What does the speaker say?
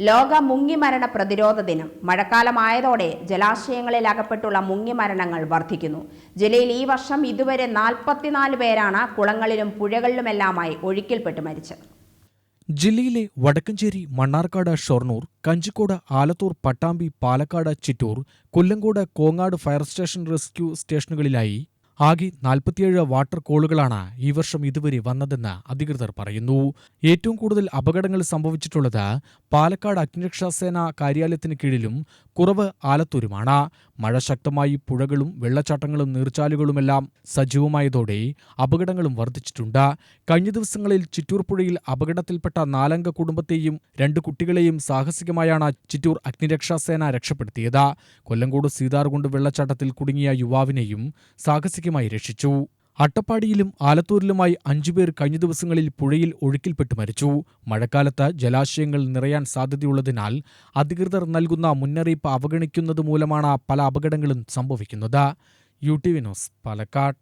ലോക മുങ്ങിമരണ പ്രതിരോധ ദിനം. മഴക്കാലമായതോടെ ജലാശയങ്ങളിൽ അകപ്പെട്ടുള്ള മുങ്ങിമരണങ്ങൾ വർദ്ധിക്കുന്നു. ജില്ലയിൽ ഈ വർഷം ഇതുവരെ നാൽപ്പത്തിനാല് പേരാണ് കുളങ്ങളിലും പുഴകളിലുമെല്ലാമായി ഒഴുക്കിൽപ്പെട്ട് മരിച്ചത്. ജില്ലയിലെ Vadakkencherry Mannarkkad Shoranur Kanjikode Alathur Pattambi Palakkad Chittur Kollengode Kongad fire station rescue സ്റ്റേഷനുകളിലായി ആകെ നാൽപ്പത്തിയേഴ് വാട്ടർ കോളുകളാണ് ഈ വർഷം ഇതുവരെ വന്നതെന്ന് അധികൃതർ പറയുന്നു. ഏറ്റവും കൂടുതൽ അപകടങ്ങൾ സംഭവിച്ചിട്ടുള്ളത് പാലക്കാട് അഗ്നിരക്ഷാസേന കാര്യാലയത്തിന് കീഴിലും കുറവ് ആലത്തൂരുമാണ്. മഴ ശക്തമായി പുഴകളും വെള്ളച്ചാട്ടങ്ങളും നീർച്ചാലുകളുമെല്ലാം സജീവമായതോടെ അപകടങ്ങളും വർദ്ധിച്ചിട്ടുണ്ട്. കഴിഞ്ഞ ദിവസങ്ങളിൽ ചിറ്റൂർ പുഴയിൽ അപകടത്തിൽപ്പെട്ട നാലംഗ കുടുംബത്തെയും രണ്ട് കുട്ടികളെയും സാഹസികമായാണ് ചിറ്റൂർ അഗ്നിരക്ഷാസേന രക്ഷപ്പെടുത്തിയത്. കൊല്ലങ്കോട് സീതാർകുണ്ട് വെള്ളച്ചാട്ടത്തിൽ കുടുങ്ങിയ യുവാവിനെയും സാഹസികമായി രക്ഷിച്ചു. അട്ടപ്പാടിയിലും ആലത്തൂരിലുമായി അഞ്ചുപേർ കഴിഞ്ഞ ദിവസങ്ങളിൽ പുഴയിൽ ഒഴുക്കിൽപ്പെട്ട് മരിച്ചു. മഴക്കാലത്ത് ജലാശയങ്ങൾ നിറയാൻ സാധ്യതയുള്ളതിനാൽ അധികൃതർ നൽകുന്ന മുന്നറിയിപ്പ് അവഗണിക്കുന്നത് മൂലമാണ് പല അപകടങ്ങളും സംഭവിക്കുന്നത്. U T V news Palakkad.